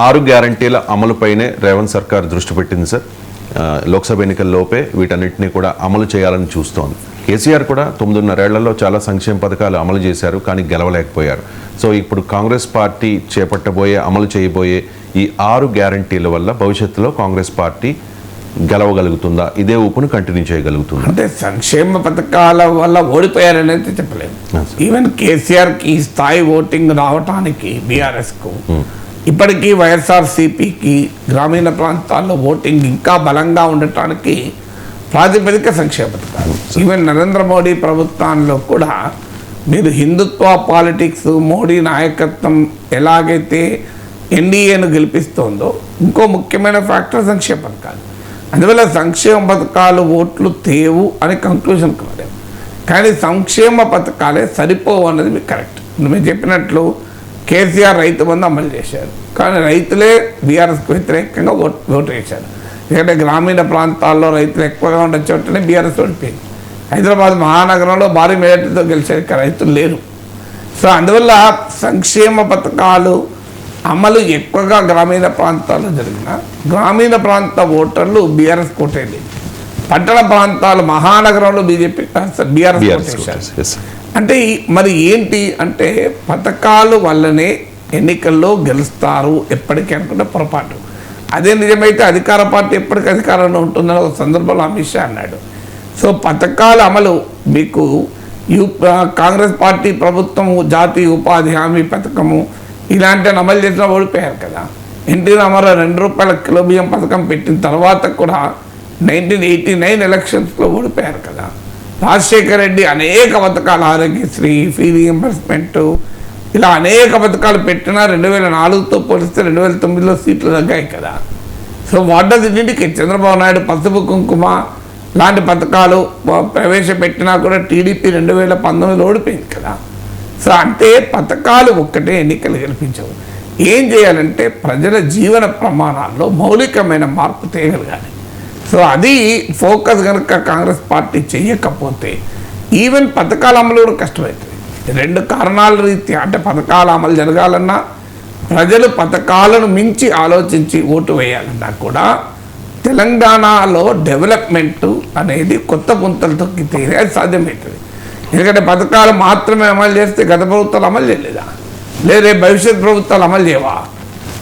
ఆరు గ్యారంటీల అమలుపైనే రేవంత్ సర్కార్ దృష్టి పెట్టింది సార్. లోక్సభ ఎన్నికల్లోపే వీటన్నిటిని కూడా అమలు చేయాలని చూస్తోంది. కేసీఆర్ కూడా తొమ్మిదిన్నరేళ్ళలో చాలా సంక్షేమ పథకాలు అమలు చేశారు కానీ గెలవలేకపోయారు. సో ఇప్పుడు కాంగ్రెస్ పార్టీ చేపట్టబోయే అమలు చేయబోయే ఈ ఆరు గ్యారంటీల వల్ల భవిష్యత్తులో కాంగ్రెస్ పార్టీ గెలవగలుగుతుందా? ఇదే ఊపును కంటిన్యూ చేయగలుగుతుందా? అంటే సంక్షేమ పథకాల వల్ల ఓడిపోయారని అయితే చెప్పలేము. ఈవెన్ కేసీఆర్కి ఈ స్థాయి ఓటింగ్ రావటానికి బీఆర్ఎస్కు ఇప్పటికీ వైఎస్ఆర్సీపీకి గ్రామీణ ప్రాంతాల్లో ఓటింగ్ ఇంకా బలంగా ఉండటానికి ప్రాతిపదిక సంక్షేమ పథకాలు. ఈవెన్ నరేంద్ర మోడీ ప్రభుత్వంలో కూడా మీరు హిందుత్వ పాలిటిక్స్ మోడీ నాయకత్వం ఎలాగైతే ఎన్డీఏను గెలిపిస్తోందో ఇంకో ముఖ్యమైన ఫ్యాక్టర్ సంక్షేమ పథకాలు. అందువల్ల సంక్షేమ పథకాలు ఓట్లు తేవు అని కంక్లూజన్కి వెళ్ళాం కానీ సంక్షేమ పథకాలే సరిపోవు అన్నది మీకు కరెక్ట్ మీరు చెప్పినట్లు కేసీఆర్ రైతు బంధు అమలు చేశారు. కానీ రైతులే బీఆర్ఎస్కి వ్యతిరేకంగా ఓట్ ఓటు వేశారు. ఎందుకంటే గ్రామీణ ప్రాంతాల్లో రైతులు ఎక్కువగా ఉండే చోటనే బీఆర్ఎస్ ఓడిపోయింది. హైదరాబాద్ మహానగరంలో భారీ మేరటితో గెలిచారు ఇక్కడ రైతులు లేరు. సో అందువల్ల సంక్షేమ పథకాలు అమలు ఎక్కువగా గ్రామీణ ప్రాంతాల్లో జరిగిన గ్రామీణ ప్రాంత ఓటర్లు బీఆర్ఎస్ కోటేది పట్టణ ప్రాంతాలు మహానగరంలో బీజేపీ బీఆర్ఎస్ కోటేశారు అంటే మరి ఏంటి అంటే పథకాలు వల్లనే ఎన్నికల్లో గెలుస్తారు ఎప్పటికీ అనుకుంటే పొరపాటు. అదే నిజమైతే అధికార పార్టీ ఎప్పటికీ అధికారంలో ఉంటుందని ఒక సందర్భంలో అమిత్ షా అన్నాడు. సో పథకాల అమలు మీకు యూ కాంగ్రెస్ పార్టీ ప్రభుత్వము జాతీయ ఉపాధి హామీ పథకము ఇలాంటివి అమలు చేసిన ఓడిపోయారు కదా. ఎన్టీ రామారావు రెండు రూపాయల కిలో బియ్యం పథకం పెట్టిన తర్వాత కూడా నైన్టీన్ ఎయిటీ నైన్ ఎలక్షన్స్లో ఓడిపోయారు కదా. రాజశేఖర రెడ్డి అనేక పథకాలు ఆరోగ్యశ్రీ ఫీ రీఎంబర్స్మెంట్ ఇలా అనేక పథకాలు పెట్టినా రెండు వేల నాలుగుతో పోలిస్తే రెండు వేల తొమ్మిదిలో సీట్లు తగ్గాయి కదా. సో వాట్ చంద్రబాబు నాయుడు పసుపు కుంకుమ లాంటి పథకాలు ప్రవేశపెట్టినా కూడా టీడీపీ రెండు వేల పంతొమ్మిదిలో ఓడిపోయింది కదా. సో అంటే పథకాలు ఒక్కటే ఎన్నికలు గెలిపించవు. ఏం చేయాలంటే ప్రజల జీవన ప్రమాణాల్లో మౌలికమైన మార్పు తేగలగాలి. సో అది ఫోకస్ కనుక కాంగ్రెస్ పార్టీ చేయకపోతే ఈవెన్ పథకాలు అమలు కూడా కష్టమవుతుంది రెండు కారణాల రీత్యా అంటే పథకాల అమలు జరగాలన్నా ప్రజలు పథకాలను మించి ఆలోచించి ఓటు వేయాలన్నా కూడా తెలంగాణలో డెవలప్మెంట్ అనేది కొత్త గుంతలతో తీరే అది సాధ్యమవుతుంది. ఎందుకంటే పథకాలు మాత్రమే అమలు చేస్తే గత ప్రభుత్వాలు అమలు చేయలేదా? లేదా భవిష్యత్ ప్రభుత్వాలు అమలు చేయవా?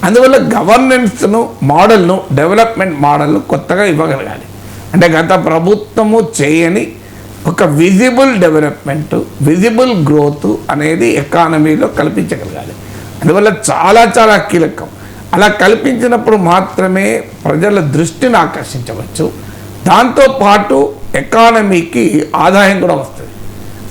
అందువల్ల గవర్నెన్స్ను మోడల్ను డెవలప్మెంట్ మోడల్ను కొత్తగా ఇవ్వగలగాలి. అంటే గత ప్రభుత్వము చేయని ఒక విజిబుల్ డెవలప్మెంట్ విజిబుల్ గ్రోత్ అనేది ఎకానమీలో కల్పించగలగాలి. అందువల్ల చాలా చాలా కీలకం. అలా కల్పించినప్పుడు మాత్రమే ప్రజల దృష్టిని ఆకర్షించవచ్చు. దాంతోపాటు ఎకానమీకి ఆదాయం కూడా వస్తుంది.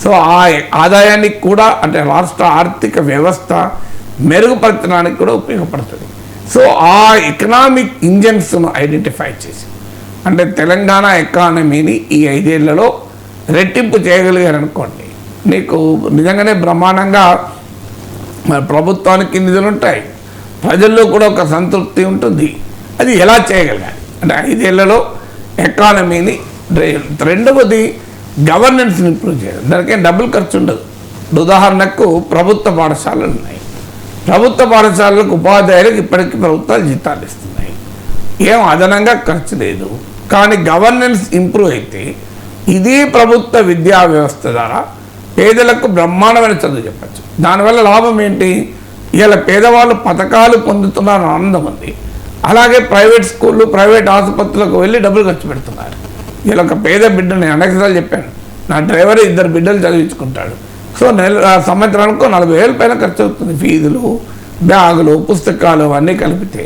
సో ఆ ఆదాయానికి కూడా అంటే రాష్ట్ర ఆర్థిక వ్యవస్థ మెరుగుపరచడానికి కూడా ఉపయోగపడుతుంది. సో ఆ ఎకనామిక్ ఇంజన్స్ను ఐడెంటిఫై చేసి అంటే తెలంగాణ ఎకానమీని ఈ ఐదేళ్ళలో రెట్టింపు చేయగలిగారనుకోండి మీకు నీకు నిజంగానే బ్రహ్మాండంగా మరి ప్రభుత్వానికి నిధులు ఉంటాయి ప్రజల్లో కూడా ఒక సంతృప్తి ఉంటుంది అది ఎలా చేయగలగాలి అంటే ఐదేళ్ళలో ఎకానమీని రెండవది గవర్నెన్స్ని ఇంప్రూవ్ చేయడం. దానికేం డబ్బులు ఖర్చు ఉండదు. ఉదాహరణకు ప్రభుత్వ పాఠశాలలు ఉన్నాయి. ప్రభుత్వ పాఠశాలలకు ఉపాధ్యాయులకు ఇప్పటికీ ప్రభుత్వాలు జీతాలు ఇస్తున్నాయి. ఏం అదనంగా ఖర్చు లేదు. కానీ గవర్నెన్స్ ఇంప్రూవ్ అయితే ఇది ప్రభుత్వ విద్యా వ్యవస్థ ద్వారా పేదలకు బ్రహ్మాండమైన చదువు చెప్పచ్చు. దానివల్ల లాభం ఏంటి? ఇలా పేదవాళ్ళు పథకాలు పొందుతున్నారు ఆనందం ఉంది. అలాగే ప్రైవేట్ స్కూళ్ళు ప్రైవేట్ ఆసుపత్రులకు వెళ్ళి డబ్బులు ఖర్చు పెడుతున్నారు. ఇలా ఒక పేద బిడ్డని అనేకసార్లు చెప్పాను. నా డ్రైవర్ ఇద్దరు బిడ్డలు చదివించుకుంటాడు. సో నెల సంవత్సరానికి నలభై వేల పైన ఖర్చు అవుతుంది ఫీజులు బ్యాగులు పుస్తకాలు అవన్నీ కలిపితే.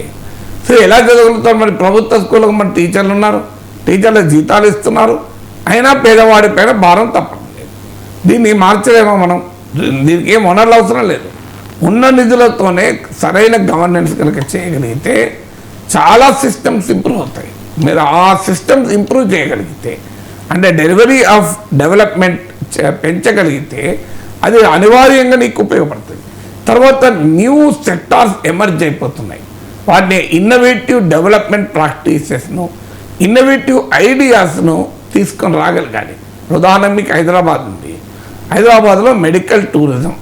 సో ఎలా చదవగలుగుతారు మరి ప్రభుత్వ స్కూళ్ళకు మరి టీచర్లు ఉన్నారు? టీచర్ల జీతాలు ఇస్తున్నారు. అయినా పేదవాడి పైన భారం తప్పడం లేదు. దీన్ని మార్చలేమో మనం. దీనికి ఏం వనరులు అవసరం లేదు. ఉన్న నిధులతోనే సరైన గవర్నెన్స్ కనుక చేయగలిగితే చాలా సిస్టమ్స్ ఇంప్రూవ్ అవుతాయి. మీరు ఆ సిస్టమ్స్ ఇంప్రూవ్ చేయగలిగితే అంటే డెలివరీ ఆఫ్ డెవలప్మెంట్ పెంచగలిగితే అది అనివార్యంగా నీకు ఉపయోగపడుతుంది. తర్వాత న్యూ సెక్టార్స్ ఎమర్జ్ అయిపోతున్నాయి. వాటిని ఇన్నోవేటివ్ డెవలప్మెంట్ ప్రాక్టీసెస్ను ఇన్నోవేటివ్ ఐడియాస్ను తీసుకొని రాగలగాలి. ఉదాహరణ మీకు హైదరాబాద్ ఉంది. హైదరాబాద్లో మెడికల్ టూరిజం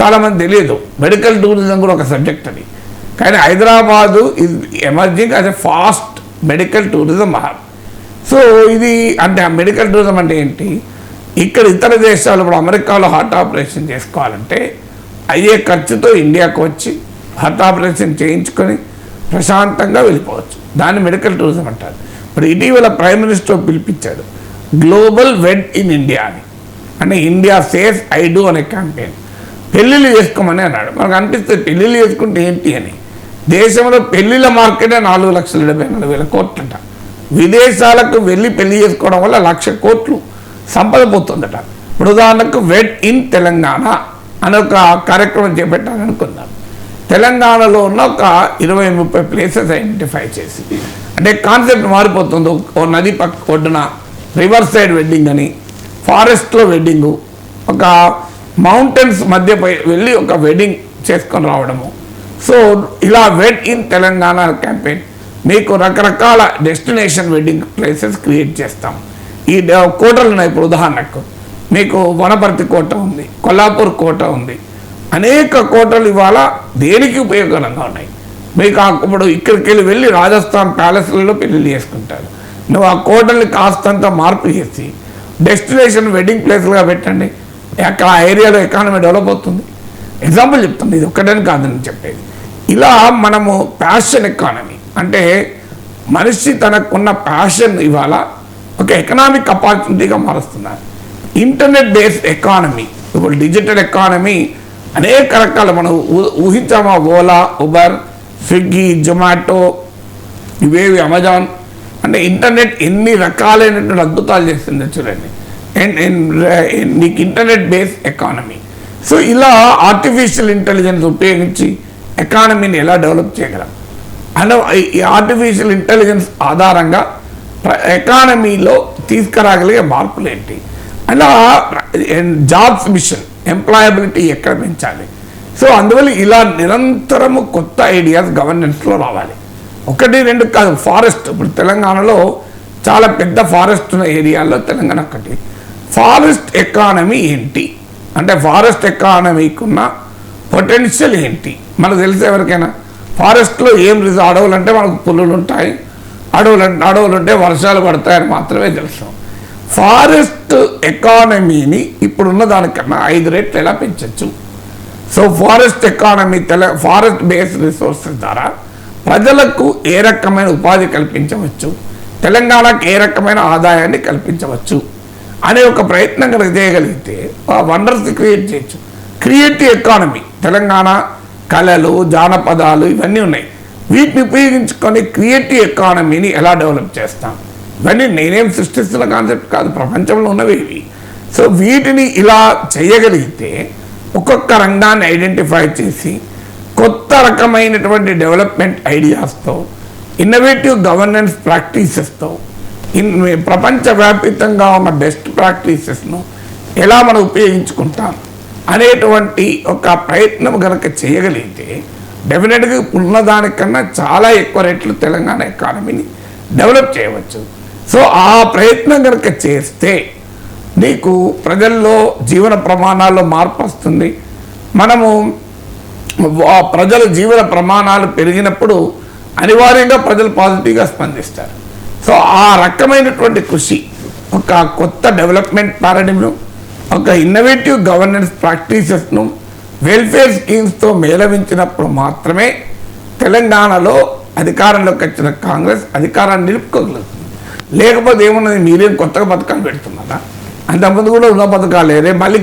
చాలామంది తెలియదు. మెడికల్ టూరిజం కూడా ఒక సబ్జెక్ట్ అది. కానీ Hyderabad is emerging as a fast medical tourism hub so ఇది అంటే ఆ మెడికల్ టూరిజం అంటే ఏంటి? ఇక్కడ ఇతర దేశాలు ఇప్పుడు అమెరికాలో హార్ట్ ఆపరేషన్ చేసుకోవాలంటే అయ్యే ఖర్చుతో ఇండియాకు వచ్చి హార్ట్ ఆపరేషన్ చేయించుకొని ప్రశాంతంగా వెళ్ళిపోవచ్చు. దాన్ని మెడికల్ టూరిజం అంటారు. ఇప్పుడు ఇటీవల ప్రైమ్ మినిస్టర్ పిలిపించాడు గ్లోబల్ వెడ్ ఇన్ ఇండియా అని. అంటే ఇండియా సేఫ్ ఐ డూ అనే క్యాంపెయిన్. పెళ్ళిళ్ళు చేసుకోమని అన్నాడు. మనకు అనిపిస్తుంది పెళ్ళిళ్ళు చేసుకుంటే ఏంటి అని. దేశంలో పెళ్ళిళ్ళ మార్కెటే నాలుగు లక్షల డెబ్బై నాలుగు వేల కోట్లంట. విదేశాలకు వెళ్ళి పెళ్ళి చేసుకోవడం వల్ల లక్ష కోట్లు సంపద పోతుందట ఇప్పుడు ఉదాహరణకు వెడ్ ఇన్ తెలంగాణ అనే ఒక కార్యక్రమం చేపట్టాలనుకుందాం తెలంగాణలో ఉన్న ఒక ఇరవై ముప్పై ప్లేసెస్ ఐడెంటిఫై చేసి అంటే కాన్సెప్ట్ మారిపోతుంది. ఓ నది పక్క ఒడ్డున రివర్ సైడ్ వెడ్డింగ్ అని ఫారెస్ట్లో వెడ్డింగు ఒక మౌంటైన్స్ మధ్యపై వెళ్ళి ఒక వెడ్డింగ్ చేసుకొని రావడము. సో ఇలా వెడ్ ఇన్ తెలంగాణ క్యాంపెయిన్ మీకు రకరకాల డెస్టినేషన్ వెడ్డింగ్ ప్లేసెస్ క్రియేట్ చేస్తాం. ఈ కోటలు ఉన్నాయి. ఇప్పుడు ఉదాహరణకు మీకు వనపర్తి కోట ఉంది కొల్లాపూర్ కోట ఉంది. అనేక కోటలు ఇవాళ దేనికి ఉపయోగకరంగా ఉన్నాయి? మీకు ఇప్పుడు ఇక్కడికి వెళ్ళి వెళ్ళి రాజస్థాన్ ప్యాలెస్లలో పెళ్ళి చేసుకుంటారు. నువ్వు ఆ కోటల్ని కాస్తంత మార్పు చేసి డెస్టినేషన్ వెడ్డింగ్ ప్లేస్లుగా పెట్టండి. అక్కడ ఆ ఏరియాలో ఎకానమీ డెవలప్ అవుతుంది. ఎగ్జాంపుల్ చెప్తుంది. ఇది ఒక్కటని కాదని చెప్పేది. ఇలా మనము ప్యాషన్ ఎకానమీ అంటే మనిషి తనకున్న ప్యాషన్ ఇవాళ ఒక ఎకనామిక్ అపార్చునిటీగా మారుస్తున్నారు. ఇంటర్నెట్ బేస్డ్ ఎకానమీ ఇప్పుడు డిజిటల్ ఎకానమీ అనేక రకాల మనం ఊహించామా? ఓలా ఉబర్ స్విగ్గీ జొమాటో ఇవేవి అమెజాన్ అంటే ఇంటర్నెట్ ఎన్ని రకాలైనటువంటి అద్భుతాలు చేస్తుంది చూడండి. అండ్ నీకు ఇంటర్నెట్ బేస్డ్ ఎకానమీ సో ఇలా ఆర్టిఫిషియల్ ఇంటెలిజెన్స్ ఉపయోగించి ఎకానమీని ఎలా డెవలప్ చేయగలం? అండ్ ఈ ఆర్టిఫిషియల్ ఇంటెలిజెన్స్ ఆధారంగా ఎకానమీలో తీసుకురాగలిగే మార్పులు ఏంటి అలా జాబ్స్ మిషన్ ఎంప్లాయబిలిటీ ఎక్కడ పెంచాలి సో అందువల్ల ఇలా నిరంతరము కొత్త ఐడియాస్ గవర్నెన్స్లో రావాలి. ఒకటి రెండు కాదు ఫారెస్ట్ ఇప్పుడు తెలంగాణలో చాలా పెద్ద ఫారెస్ట్ ఉన్న ఏరియాలో తెలంగాణ ఒకటి. ఫారెస్ట్ ఎకానమీ ఏంటి? అంటే ఫారెస్ట్ ఎకానమీకి ఉన్న పొటెన్షియల్ ఏంటి? మనకు తెలిసే ఎవరికైనా? ఫారెస్ట్లో ఏం రిజ అడవులు అంటే మనకు పులులు ఉంటాయి. అడవులు అడవులుంటే అడవులు ఉంటే వర్షాలు పడతాయని మాత్రమే తెలుసు. ఫారెస్ట్ ఎకానమీని ఇప్పుడున్న దానికన్నా ఐదు రెట్లు ఎలా పెంచవచ్చు సో ఫారెస్ట్ ఎకానమీ తెల ఫారెస్ట్ బేస్డ్ రిసోర్సెస్ ద్వారా ప్రజలకు ఏ రకమైన ఉపాధి కల్పించవచ్చు? తెలంగాణకు ఏ రకమైన ఆదాయాన్ని కల్పించవచ్చు? అనే ఒక ప్రయత్నం కనుక చేయగలిగితే వండర్స్ క్రియేట్ చేయొచ్చు. Creative economy. తెలంగాణ కళలు జానపదాలు ఇవన్నీ ఉన్నాయి. వీటిని ఉపయోగించుకొని క్రియేటివ్ ఎకానమీని ఎలా డెవలప్ చేస్తాం? ఇవన్నీ నేనేం సృష్టిస్తున్న కాన్సెప్ట్ కాదు ప్రపంచంలో ఉన్నవి ఇవి. సో వీటిని ఇలా చేయగలిగితే ఒక్కొక్క రంగాన్ని ఐడెంటిఫై చేసి కొత్త రకమైనటువంటి డెవలప్మెంట్ ఐడియాస్తో ఇన్నోవేటివ్ గవర్నెన్స్ ప్రాక్టీసెస్తో ఇన్ ప్రపంచవ్యాప్తంగా ఉన్న బెస్ట్ ప్రాక్టీసెస్ను ఎలా మనం ఉపయోగించుకుంటాం అనేటువంటి ఒక ప్రయత్నం కనుక చేయగలిగితే డెఫినెట్గా ఉన్నదానికన్నా చాలా ఎక్కువ రేట్లు తెలంగాణ ఎకానమీని డెవలప్ చేయవచ్చు. సో ఆ ప్రయత్నం కనుక చేస్తే నీకు ప్రజల్లో జీవన ప్రమాణాల్లో మార్పు వస్తుంది. మనము ప్రజల జీవన ప్రమాణాలు పెరిగినప్పుడు అనివార్యంగా ప్రజలు పాజిటివ్గా స్పందిస్తారు. సో ఆ రకమైనటువంటి కృషి ఒక కొత్త డెవలప్మెంట్ పారాడిమ్ను ఒక ఇన్నోవేటివ్ గవర్నెన్స్ ప్రాక్టీసెస్ను వెల్ఫేర్ స్కీమ్స్తో మేళవించినప్పుడు మాత్రమే తెలంగాణలో అధికారంలోకి వచ్చిన కాంగ్రెస్ అధికారాన్ని నిలుపుకోగలుగుతుంది. లేకపోతే ఏమున్నది? మీరేం కొత్తగా పథకాలు పెడుతున్నారా? అంతకుముందు కూడా ఉన్న పథకాలు రేపు మళ్ళీ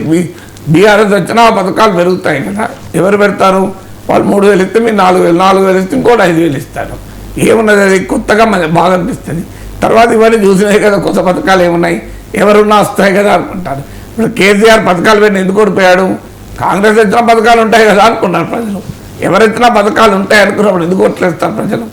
బీఆర్ఎస్ వచ్చినా ఆ పథకాలు పెరుగుతాయి కదా. ఎవరు పెడతారు? వాళ్ళు మూడు వేలు ఇస్తే మీరు నాలుగు వేలు నాలుగు వేలు ఇస్తే ఇంకోటి ఐదు వేలు ఇస్తారు. ఏమున్నది? అది కొత్తగా మనకి బాగా అనిపిస్తుంది. తర్వాత ఇవన్నీ చూసినాయి కదా కొత్త పథకాలు ఏమున్నాయి? ఎవరున్నా వస్తాయి కదా అనుకుంటారు. ఇప్పుడు కేసీఆర్ పథకాలు పెట్టిన ఎందుకు ఓడిపోయాడు? కాంగ్రెస్ వచ్చిన పథకాలు ఉంటాయి కదా అనుకున్నారు ప్రజలు. ఎవరెత్తినా పథకాలు ఉంటాయి అనుకున్నప్పుడు ఎందుకు ఓట్లేస్తారు ప్రజలు?